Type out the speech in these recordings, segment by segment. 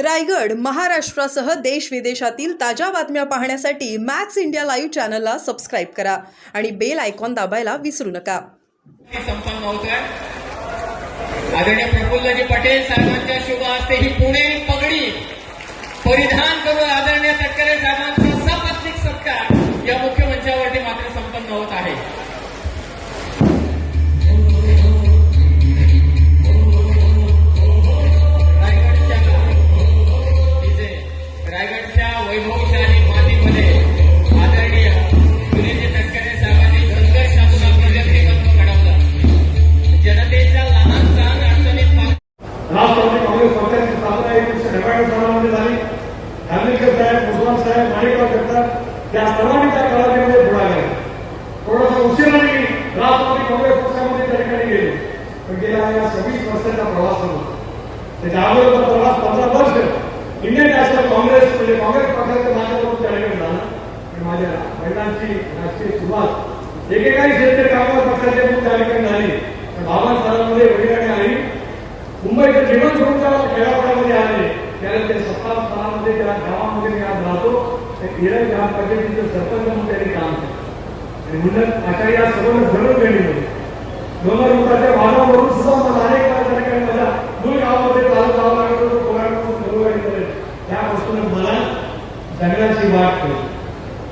रायगड महाराष्ट्रासह देश विदेशातील ताज्या बातम्या पाहण्यासाठी मॅक्स इंडिया लाईव्ह चॅनलला सबस्क्राईब करा आणि बेल आयकॉन दाबायला विसरू नका. आदरणीय प्रफुल्लजी पटेल साहेबांच्या शुभ हस्ते ही पुणे पगडी परिधान करून आदरणीय तटकरे साहेबांचा सपत्निक सत्कार. या नॅशनल काँग्रेस म्हणजे काँग्रेस पक्षाचं माध्यमातून त्या ठिकाणी झाला आणि माझ्या महिलांची राष्ट्रीय सुरुवात. एकेकाळी क्षेत्र कामगार पक्षाचे पण त्या ठिकाणी झाली पण बाबा वडिलांनी आली. मुंबईच्या जीवन सोडून खेळापडामध्ये आले. त्याला ते सत्ता स्थानामध्ये त्या गावामध्ये मी आज राहतो. त्या केरळ ग्रामपंचायतीचं सरपंच म्हणून त्यांनी काम केलं. आणि म्हणून अशा या सर्व घडून गेली दोन रुपयाच्या भागावरून सुद्धा मला अनेक कार्यक्रम माझ्या मूळ गावामध्ये चालत जावं लागत होतं त्यापासून मला जगण्याची वाट केली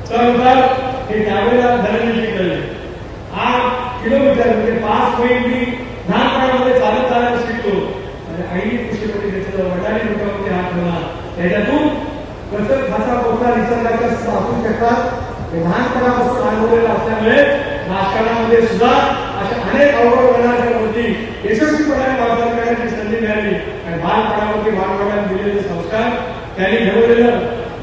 त्यानुसार हे त्यावेळेला धरणीची कळले. आठ किलोमीटर म्हणजे पाच पॉईंट मी लहानपणामध्ये चालत चालत शिकलो आणि आई कृषीमध्ये त्याचं वडाली लोकांमध्ये हात ठेवला त्याच्यातून कसं खासा पोटा निसर्गाच्या साधू शकतात हे लहानपणापासून अनुभवलेलं असल्यामुळे राजकारणामध्ये सुद्धा अशा अनेक अवघड वळणाच्या गोष्टी यशस्वीपणाने वापर करण्याची संधी मिळाली. आणि बालपणावरती बालपणाने दिलेले संस्कार त्यांनी ठेवलेलं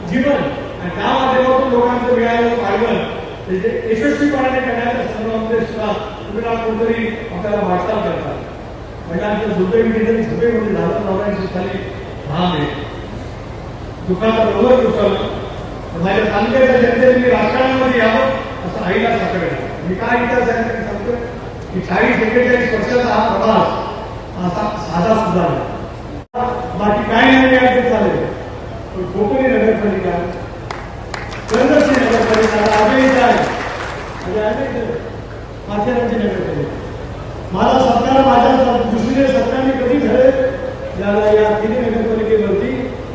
जीवन आणि त्या माध्यमातून लोकांचं मिळालेलं पाठवण त्याचे यशस्वीपणाने करण्याच्या संदर्भामध्ये सुद्धा तुम्ही ना कोणतरी आपल्याला वाटचाल करतात. महिलांच्या दुर्दैवी निधन सभेमध्ये झालं नवऱ्यांची खाली धाम आहे. दुकानात रोवर दुसरं माझ्या तालुक्याच्या जनतेने मी राजकारणामध्ये यावं असं आईला साकडं मी काय इतिहास आहे सांगतो की चाळीस एक्केचाळीस वर्षाचा हा प्रवास असा साधा सुद्धा बाकी काय नाही चालेल कोकणी नगरपालिका चंद्रशी नगरपालिका अजयच आहे. म्हणजे अजय माथेरानची नगरपालिका. माझा सत्कार माझ्या दृष्टीने सत्कारने कधी झाले ज्याला या तिन्ही नगरपालिकेवरती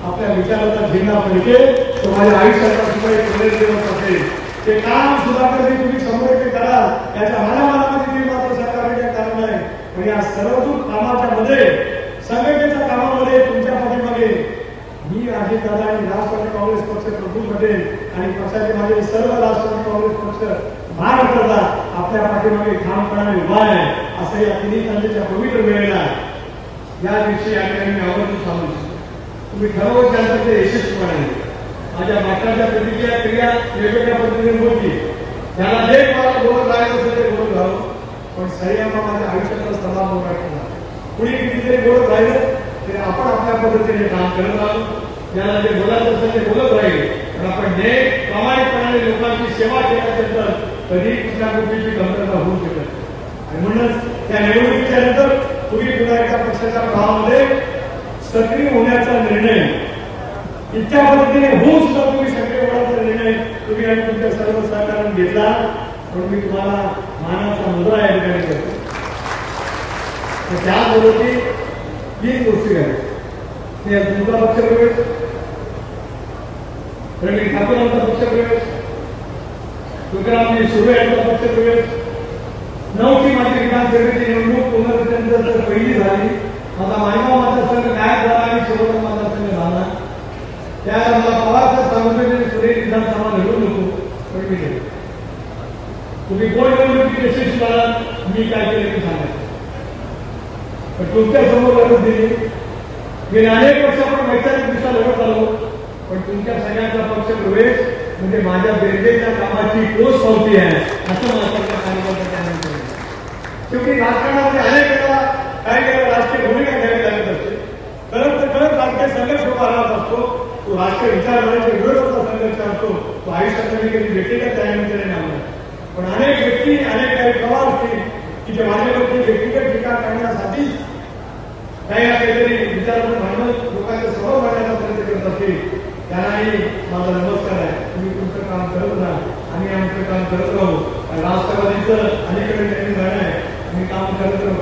आपल्या विचाराचा झेंडा पाहिजे तो माझ्या आयुष्याचा सुद्धा एक प्रेरक दिवस असेल ते काम सुद्धा कधी तुम्ही शंभर टक्के करा याच्या माझ्या मनामध्ये मात्र सरकारने कारण नाही. पण या सर्वतून कामाच्या मध्ये संघटनेच्या कामामध्ये तुमच्या पाठीमागे मी अजित दादा आणि राष्ट्रवादी काँग्रेस पक्ष प्रफुल्ल पटेल आणि पक्षाचे माझे सर्व राष्ट्रवादी काँग्रेस पक्ष महाराष्ट्राचा आपल्या पाठीमागे ठामपणाने उभा आहे असं या तिन्ही संधीच्या पवित्र वेळेला या दिवशी या ठिकाणी आवर्जून सांगू इच्छितो. तुम्ही ठरवत त्यानंतर ते यशस्वीपणे. माझ्या मागच्या प्रतिक्रिया क्रिया वेगवेगळ्या पद्धतीने बोलली त्याला जे मला बोलत राहायचं असेल ते बोलत राहू पण सह्यामा माझ्या आयुष्याचा सभा मोठा कुणी कितीतरी बोलत राहिलं तरी आपण आपल्या पद्धतीने काम करत आहोत. ज्याला जे बोलायचं असेल ते बोलत राहील. पण आपण नेट प्रामाणिकपणाने लोकांची सेवा केल्यानंतर कधी कुठल्या गोष्टीची कमतरता होऊ शकत आणि म्हणूनच त्या निवडणुकीच्या नंतर पूर्वी पुन्हा एका पक्षाच्या प्रभावामध्ये सक्रिय होण्याचा निर्णय इतक्या पद्धतीने होऊन सुद्धा तुम्ही सक्रिय होण्याचा निर्णय तुम्ही आणि तुमच्या सर्व सहकार्याने घेतला. पण मी तुम्हाला मानाचा मुद्रा या ठिकाणी करतो त्याबरोबर तीन गोष्टी आहेत तुमचा पक्षप्रवेश रणजित रवी ठाकूर यांचा पक्ष प्रवेश तुकारामजी सुर्वे यांचा पक्षप्रवेश नऊची माझी विधानसभेची निवडणूक पुनर्विधानसभा पहिली झाली माझा मायगाव मतदारसंघ न्याय झाला आणि शिरोडा मतदारसंघ झाला. त्याला मला पवारचा सांगितलं सुरेश विधानसभा निवडून नको पण मी तुम्ही कोण निवडणुकीत यशस्वी झाला मी काय केलं ते सांगायचं पण तुमच्या समोर लढत दिली गेले अनेक वर्ष वैचारिक दिशा लढत आलो पण तुमच्या सगळ्यांचा पक्ष प्रवेश? म्हणजे माझ्या बेरजेच्या कामाची पोच पावती आहे असं सरकार कार्यकर्त्यांना शेवटी राजकारणामध्ये अनेक वेळा काही वेळा राजकीय भूमिका घ्यावी लागत असते खरं तर खरंच राजकीय संघर्ष उभा राहत असतो तो राजकीय विचारधारेच्या विरोधाचा संघर्ष असतो तो आयुष्यात कधी नामला पण अनेक व्यक्ती, अनेक काही प्रवाह असतील की जे लोक व्यक्तिगत टीका करण्यासाठी काही ना काहीतरी विचारातून भांडण लोकांच्या समोर मांडण्याचा असतील. त्यांनाही माझा नमस्कार आहे. तुम्ही तुमचं काम करत राहा आम्ही आमचं काम करत राहू. राष्ट्रवादीचं अलीकडे त्यांनी जाणं आहे आम्ही काम करत राहू.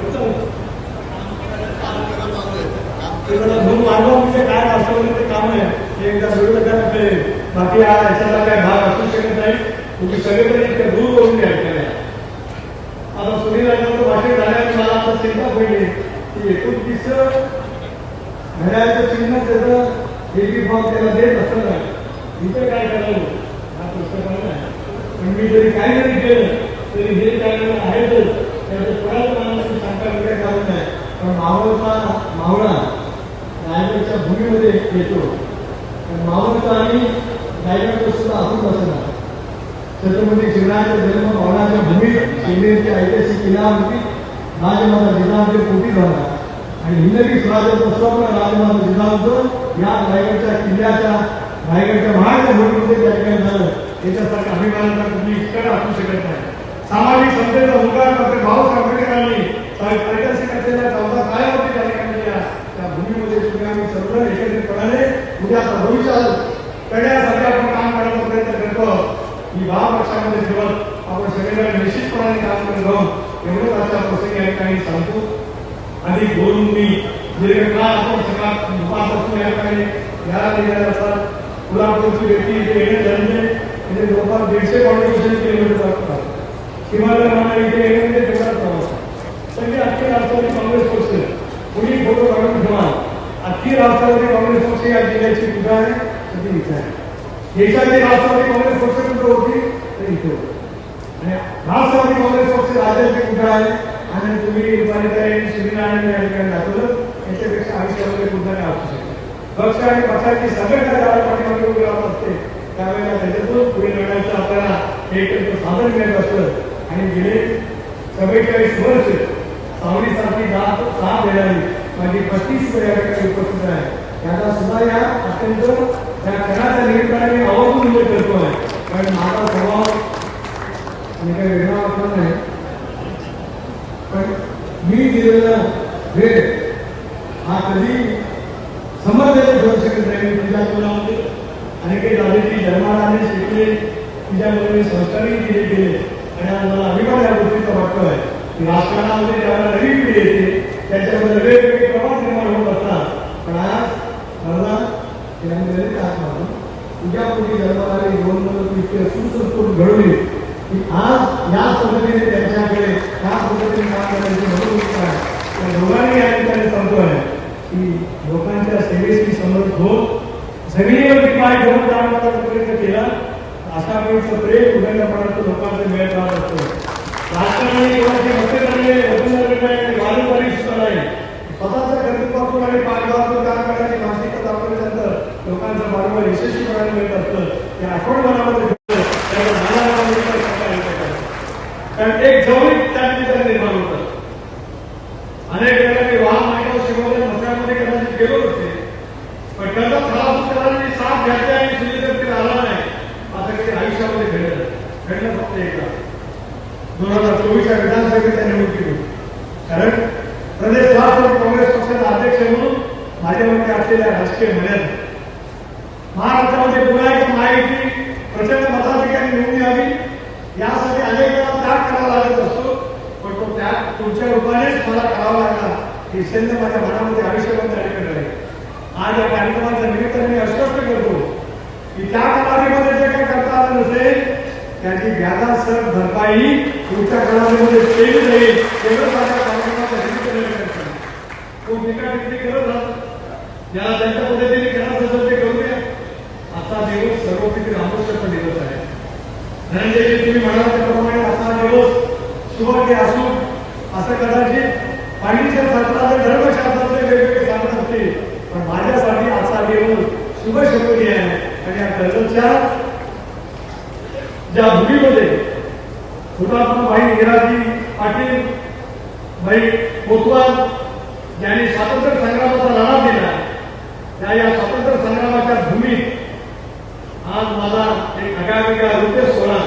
दोन मार्ग म्हणजे काय? राष्ट्रवादीचं काम आहे. हे एकदा विरोधकांना कळेल बाकी हा याच्यातला काय भाग असू शकत नाही. तुम्ही सगळेजण इतके दूर करून घ्या त्याला. आता सुनील राजांचं भाषण चिन्ह मला आता की एकोणतीस घड्याळचं चिन्ह त्याचं एबी फॉर्म त्याला देत असतं ना इथं काय करावं हा प्रश्न पडला. आहे. पण मी जरी काय जरी केलं तरी हे कारण आहेतच. त्याचं कोणाचं माणूस सांगता वगैरे कारण नाही. पण मावळचा मावळा रायगडच्या भूमीमध्ये येतो. पण मावळचा आणि रायगडचं सुद्धा आपण बसणार. छत्रपती शिवरायांचा जन्म मावळाच्या भूमीत शिवनेरची ऐतिहासिक किल्ला होती. राजमाता जिजाऊंचे पोटी झाला आणि हिंदवी स्वराज्याचं स्वप्न राजमाता जिजाऊंचं या रायगडच्या किल्ल्याच्या रायगडच्या महाराष्ट्र भूमीमध्ये त्या ठिकाणी झालं याच्यासारखा अभिमानाचा कुठली इतकं असू शकत नाही. सामाजिक संस्थेचा मुलगा डॉक्टर बाबासाहेब आंबेडकरांनी ऐतिहासिक असलेल्या चौदा काळावरती त्या ठिकाणी त्या भूमीमध्ये तुम्ही आम्ही सर्व एकत्रितपणाने उद्याचा भविष्यात करण्यासाठी आपण काम करण्याचा प्रयत्न करतो. ही भाव पक्षामध्ये ठेवत आपण सगळेजण निश्चितपणाने काम करत आहोत एवढंच आजच्या प्रसंगी या ठिकाणी सांगतो आणि बोलून मी दीर्घकाळ आपण या ठिकाणी घ्यायला निघाले असतात कोल्हापूरची व्यक्ती इथे येणे म्हणजे जवळपास दीडशे फाउंडेशन किलोमीटर असतात हिमालय माना इथे येणे म्हणजे तेवढाच प्रवास सगळे अख्खे राष्ट्रवादी काँग्रेस पक्ष कुणी फोटो काढून ठेवा. अख्खी राष्ट्रवादी काँग्रेस पक्ष या जिल्ह्याची आहे? इथे आहे. देशाची राष्ट्रवादी काँग्रेस पक्ष कुठं होती? तर इथे होती. राष्ट्रवादी काँग्रेस पक्ष राज्याची कुठं आहे. आणि तुम्ही रुपालीताई सूर्यनारायण या ठिकाणी दाखवलं. याच्यापेक्षा आयुष्यामध्ये कुठं नाही असू शकतो पक्ष आणि पक्षाची संघटना ज्यावेळेला पाठीमागे उभी राहत असते त्यावेळेला त्याच्यातून पुढे लढायचं आपल्याला एक साधन मिळत असतं. आणि गेले चव्वेचाळीस वर्ष सावलीसारखी जात साथ देणारी माझी पस्तीस या ठिकाणी उपस्थित आहे. त्याचा सुद्धा या अत्यंत त्या क्षणाच्या निमित्ताने आवर्जून उल्लेख करतो आहे. कारण माझा स्वभाव आणि काही वेगळा वाटला नाही. पण मी दिलेला वेळ हा कधी समजलेला ठेवू शकत नाही. मी तुझ्या आणि काही झालेली जन्माने शिकले. तिच्यामध्ये मी संस्कारही दिले गेले. आणि आज मला अभिमान या गोष्टीचा वाटतो आहे. की राजकारणामध्ये ज्याला नवीन पिढी येते त्याच्यामध्ये वेगवेगळे प्रवास निर्माण होत असतात पण आज मला त्यामध्ये आत्मा तुझ्या पुढे जन्माला आलेली दोन मुलं इतके सुसंस्कृत घडवली की आज या पद्धतीने त्यांच्याकडे त्या पद्धतीने काम करण्याची म्हणून आहे त्या दोघांनी या ठिकाणी सांगतोय की लोकांच्या सेवेशी समज होत जमिनीवरती पाय घेऊन काम करण्याचा प्रयत्न केला अशा वेळेचं प्रेम उघडल्यापणाचं लोकांचं मिळत राहत असतं राजकारणाने कोणाचे मते करणे वचन करणे वारंवारी सुद्धा नाही स्वतःच्या कर्तृत्वातून आणि पाठबळातून काम करण्याची मानसिकता दाखवल्यानंतर लोकांचं वारंवार यशस्वीपणाने मिळत असतं ते आठवण मनामध्ये ठेवलं, त्यामुळे मला या गोष्टीचा शंका येत नाही. कारण एक जवळीक त्या ठिकाणी निर्माण होतं अनेक वेळेला मी वाहन मार्गावर शिकवले मसाल्यामध्ये कदाचित गेलो नसते पण त्याचा खराब करायची साथ घ्यायची आणि सुनील आला नाही असं कधी आयुष्यामध्ये घडलं घडलं फक्त एकदा दोन हजार चोवीसच्या विधानसभेच्या निवडणुकीत कारण प्रदेश राष्ट्रवादी काँग्रेस पक्षाचा अध्यक्ष म्हणून माझ्यामध्ये असलेल्या राजकीय मर्यादा. महाराष्ट्रामध्ये पुन्हा एक महायुती प्रचंड मताधिकारी निवडून यावी यासाठी अनेक वेळा त्याग करावा लागत असतो. पण तो त्याग तुमच्या रूपानेच मला करावा लागला हे सैन्य माझ्या मनामध्ये आयुष्यामध्ये अडकत आहे आज या कार्यक्रमाच्या निमित्ताने मी अस्पष्ट करतो की त्या कालावधीमध्ये जे काही करता आलं नसेल त्याची व्याजासह भरपाई पुढच्या कालावधीमध्ये केली जाईल. तेवढं देखा है कि ज्यांनी स्वातंत्र्य संग्रामाचा लढा दिला त्या या स्वातंत्र्य संग्रामाच्या भूमीत आज माझा एक अगाविका रुपये सोहळा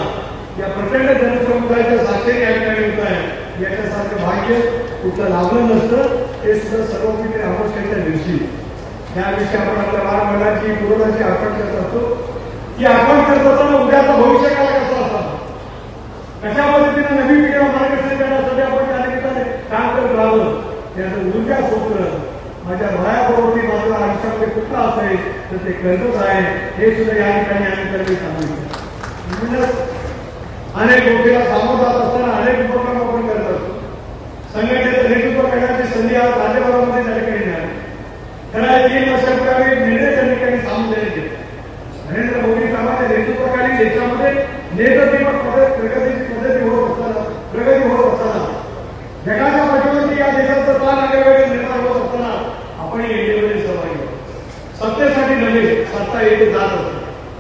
या प्रचंड जनसमुदायाच्या साक्षरी या ठिकाणी होत आहे. याच्यासारखं भाग्य कुठलं लाभलं नसतं ते सुद्धा सर्वपित्री अमावस्याच्या दिवशी. त्याविषयी आपण आपल्या बाळ मंडळाची विरोधाची आखण करत असतो. की आपण करत असताना उद्याचा भविष्य काय कसा असावा? कशा पद्धतीने नवी पिढीला मार्गदर्शन करण्यासाठी आपण त्या निमित्ताने काम करत राहावं? त्याचं ऊर्जा सूत्र माझ्या डोळ्याबरोबर माझं आयुष्यामध्ये कुठलं असेल तर ते कर्जच आहे. हे सुद्धा या ठिकाणी आम्ही त्यांनी सांगितलं. म्हणूनच अनेक गोष्टीला सामोरं जात असताना अनेक उपक्रम आपण करत असतो. संघटनेचं अनेक करण्याची संधी आज राज्यभरामध्ये त्या ठिकाणी मिळाली खरं आहे तीन वर्षापूर्वी निर्णय त्या ठिकाणी सामोरे नरेंद्र मोदी साहेबांच्या नेतृत्वाखाली देशामध्ये नेतृत्व पद्धत प्रगतीची पद्धती होत असताना प्रगती होत असताना जगाच्या पाठीवरती या देशाचं स्थान वेगवेगळे निर्माण होत असताना आपण एनडीएमध्ये सहभागी आहोत सत्तेसाठी नव्हे सत्ता येथे जात असते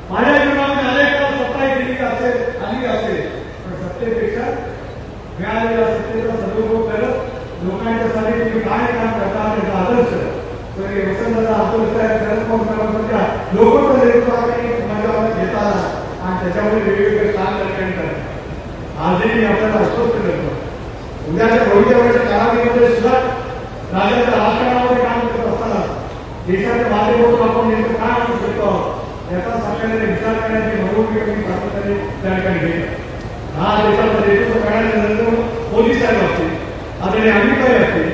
माझ्या जीवनामध्ये अनेक वेळा सत्ता गेली असेल आली असेल पण सत्तेपेक्षा मिळालेल्या सत्तेचा सदुपयोग करत लोकांच्यासाठी तुम्ही काय काम करता त्याचा आदर्श तर हे वसंतदादा अब्दुल साहेब शरद पवार साहेबांच्या लोकप्रिय नेतृत्वाखाली माझ्या घेताना आणि त्याच्यामध्ये वेगवेगळे काम ठिकाणी करतात आजही मी आपल्याला आश्वस्त करतो उद्याच्या भविष्याच्या कालावधीमध्ये सुद्धा राज्याच्या राजकारणामध्ये काम करत असताना देशाचे वादे म्हणून आपण नेमकं काय असू शकतो आहोत याचा सरकारने विचार करण्याची मनोवृत्ती सातत्याने त्या ठिकाणी घेत हा देशाचा नेतृत्व करण्याचे नरेंद्र मोदी साहेब असते आदरणीय अमित भाई असतील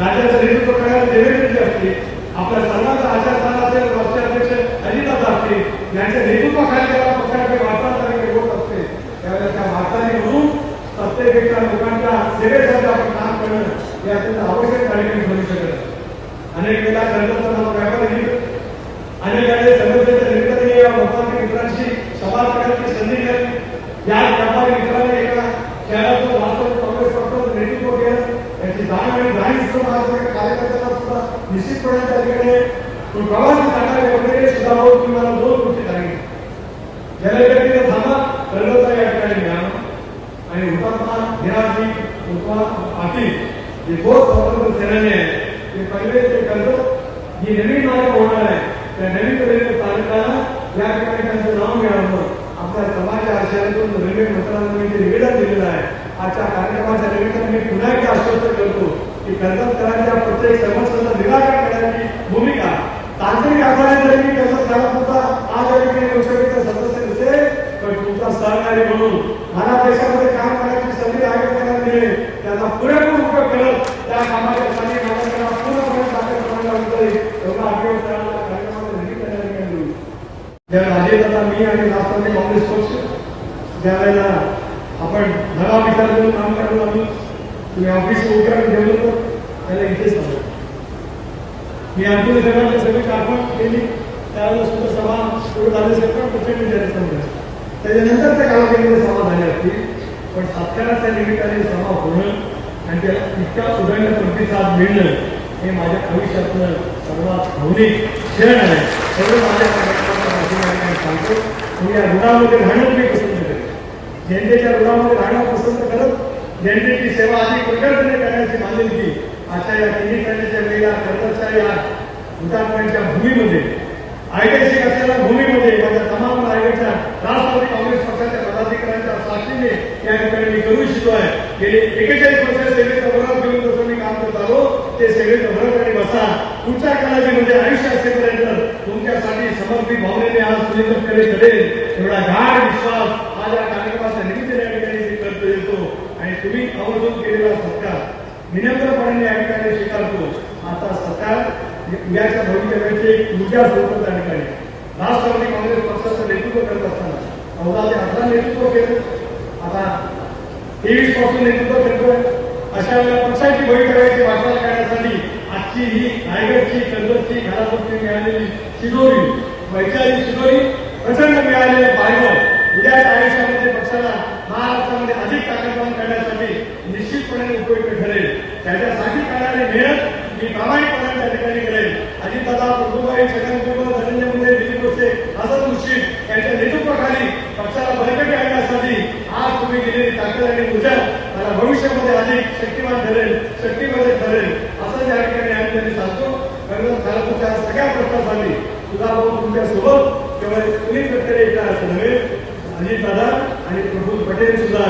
राज्याचं नेतृत्व करणारे देवेंद्रजी असते आपल्या सर्वांचा आचारसंहिताचे राष्ट्रीय अध्यक्ष अजितदादा असते यांच्या नेतृत्वाखाली त्याला पक्षाचे वार्ताहर होत असते त्यावेळेस त्या वार्ताहरी म्हणून सत्तेपेक्षा लोकांच्या सेवेसाठी आपण काम करणं हे अत्यंत आवश्यक कार्यक्रम बनू शकत अनेक वेळा कर्जचा अनेक वेळेस समस्येच्या निमित्ताने या व्यापारी मित्रांशी संवाद करण्याची संधी मिळाली. या व्यापारी मित्राने एका शहराचं राष्ट्रवादी काँग्रेस पक्षाचं नेतृत्व केलं. याची जाण आणि जाणीव सुद्धा माझ्यासारख्या कार्यकर्त्यांना सुद्धा निश्चितपणे त्या ठिकाणी तो प्रवासी सांगायला वगैरे सुद्धा भाऊ तुम्ही मला दोन गोष्टी सांगितल्या जलगतीने थांबा कर्जचा या ठिकाणी मिळाला आणि हुतात्मा निराजी हुतात्मा पाटील जे दोन स्वातंत्र्य सेनानी आहेत ते पहिले ते कर्ज ही नवीन मार्ग होणार आहे त्या नवीन रेल्वे स्थानकाला या ठिकाणी त्यांचं नाव मिळावं. आपल्या समाजाच्या आशयातून रेल्वे मंत्रालयाने जे निवेदन दिलेलं आहे आजच्या कार्यक्रमाच्या निमित्ताने मी पुन्हा एकदा आश्वस्त करतो की कर्जतकरांच्या प्रत्येक समस्येचं निराकरण करण्याची भूमिका तांत्रिक आधारे जरी मी कर्जत घरापुरता आज या ठिकाणी लोकसभेचा सदस्य नसेल पण तुमचा सहकारी म्हणून मला देशामध्ये काम करण्याची संधी आयोजकांना मिळेल त्याचा पुरेपूर उपयोग करत त्या कामाच्या साठी नागरिकांना पूर्णपणे सादर करण्याला उतरेल एवढा अभियोग करायला कार्यक्रमाचं निमित्त त्या ठिकाणी होईल. ज्या राजेदादा मी आणि राष्ट्रवादी काँग्रेस पक्ष ज्या वेळेला आपण नवा विचार करून काम करत लागलो तुम्ही ऑफिस उतरण ठेवलं तर त्याला इथेच आलो मी आमच्या सगळ्यांच्या सगळी आठवण केली. त्यावेळेला सुद्धा सभा सुरू झाली असेल पण प्रचंड विचारायचं त्याच्यानंतर त्या कालावधीमध्ये सभा झाल्या असतील पण सत्काराच्या निमित्ताने सभा होणं आणि त्या इतका उदंड प्रतिसाद मिळणं हे माझ्या आयुष्यातलं सर्वात भावनिक क्षण आहे. सर्व माझ्या सांगतो. म्हणजे मी या ऋणामध्ये राहणं मी पसंत करेन जनतेच्या ऋणामध्ये राहणं पसंत करत जनतेची सेवा अधिक प्रकर्षाने करण्याची बांधिलकी अशा या तिन्ही सणाच्या वेळेला कर्जच्या या हुतात्म्यांच्या भूमीमध्ये ऐतिहासिक असलेल्या भूमीमध्ये माझ्या तमाम रायगडच्या राष्ट्रवादी काँग्रेस पक्षाच्या पदाधिकाऱ्यांच्या साक्षीने या ठिकाणी मी करू इच्छितो आहे गेले एकेचाळीस वर्ष सेवेचा वरद घेऊन जसं मी काम करत आलो ते सेवेचं वरद आणि बसा. पुढच्या काळाची म्हणजे आयुष्य असेपर्यंत तुमच्यासाठी समर्पित भावनेने आज सुनिश्चितकडे घडेल एवढा गाढ विश्वास आज या कार्यक्रमाच्या निमित्ताने या ठिकाणी मी येतो. आणि तुम्ही आवर्जून केलेला सत्कार. विनम्रपणे या ठिकाणी स्वीकारतो. आता सत्कार उद्याच्या भविष्याची ऊर्जा स्रोत त्या ठिकाणी. राष्ट्रवादी काँग्रेस पक्षाचं नेतृत्व करत असताना चौदा ते अठरा नेतृत्व केलं. आता तेवीसपासून नेतृत्व करतोय. अशा वेळेला पक्षाची भवितव्याची वाटचाल करण्यासाठी आजची ही रायगडची कर्जतची घरापुरती मिळालेली शिजोरी वैचारिक शिदोरी प्रचंड मिळालेले पायबळ उद्या आयुष्यामध्ये पक्षाला महाराष्ट्रामध्ये अधिक ताकदवान करण्यासाठी निश्चितपणे उपयुक्त ठरेल. त्याच्यासाठी करणारी मेहनत मी प्रामाणिकपणे त्या ठिकाणी करेल. अजितदादा प्रभुभाई छगन भुजबळ धनंजय मुंडे दिलीप गोसे हसन मुश्रीफ यांच्या नेतृत्वाखाली पक्षाला बळकटी आणण्यासाठी आज तुम्ही दिलेली ताकद आणि ऊर्जा मला भविष्यामध्ये अधिक शक्तिमान ठरेल शक्तीमध्ये ठरेल. असं या ठिकाणी आम्ही त्यांनी सांगतो कर्जत खालापूरच्या सगळ्या प्रश्नासाठी तुला आपण तुमच्यासोबत केवळ सुनील तटकरे एकटा असं नव्हे अजितदादा आणि प्रफुल्ल पटेल सुद्धा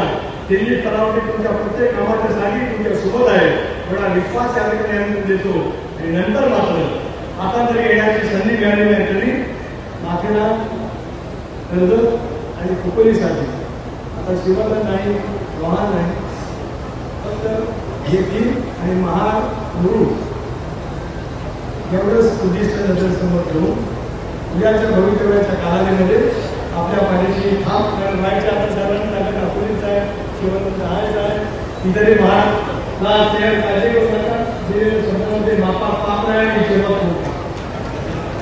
दिल्ली स्तरावरती तुमच्या प्रत्येक कामाच्या साठी तुमच्यासोबत आहे एवढा विश्वास या ठिकाणी देतो. आणि नंतर मात्र आता जरी येण्याची संधी मिळाली नाही तरी माथेला कर्ज आणि खोपोलीसाठी आता शिवधन नाही वाहन नाही. फक्त जेपी आणि महार गुरु एवढंच उद्दिष्ट नजरसमोर ठेवून उद्याच्या भवितव्याच्या कालावधीमध्ये आपल्या पाण्याची थाप राहायच्या आता सर्वांनी ताकद अपुरीच आहे शिवंत आहेच आहे इतरही महार लास्ट काळजी जे स्वतःमध्ये मापा पात्र आहे आणि सेवा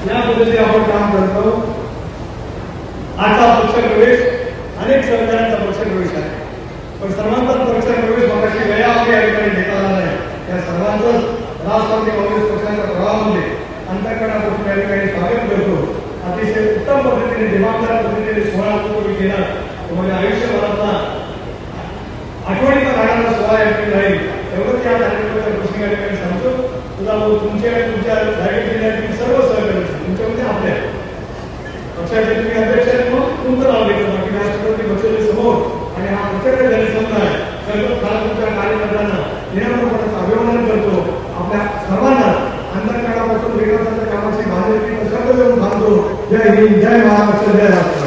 या पद्धतीने आपण काम करतो आजचा पक्षप्रवेश अनेक सरकारांचा पक्षप्रवेश आहे. पण सर्वांचाच पक्षप्रवेश मगाशी वेळा आपल्या ठिकाणी घेता आला नाही. त्या सर्वांचाच राष्ट्रवादी काँग्रेस पक्षाच्या प्रभावामध्ये अंतकरणापासून या ठिकाणी स्वागत करतो अतिशय उत्तम पद्धतीने जबाबदार पद्धतीने सोहळा तुम्ही केला तुम्हाला आयुष्यभरातला आठवणीचा राहणारा सोहळा या ठिकाणी राहील एवढंच या कार्यक्रमाच्या प्रश्न या ठिकाणी सांगतो तुला तुमचे आणि तुमच्या रायगड जिल्ह्यातील सर्व सहकारी तुमच्यामध्ये आपल्या पक्षाचे तुम्ही अध्यक्ष आहेत मग तुमचं नाव घेतलं बाकी राष्ट्रपती पक्षाच्या समोर आणि हा प्रचंड जनसमुदाय सर्व काळ तुमच्या कार्यकर्त्यांना निरामपणाचं अभिवादन करतो आपल्या सर्वांना अंतरकाळापासून वेगळं कामाची बाहेर शब्द देऊन सांगतो जय हिंद जय महाराष्ट्र जय राष्ट्र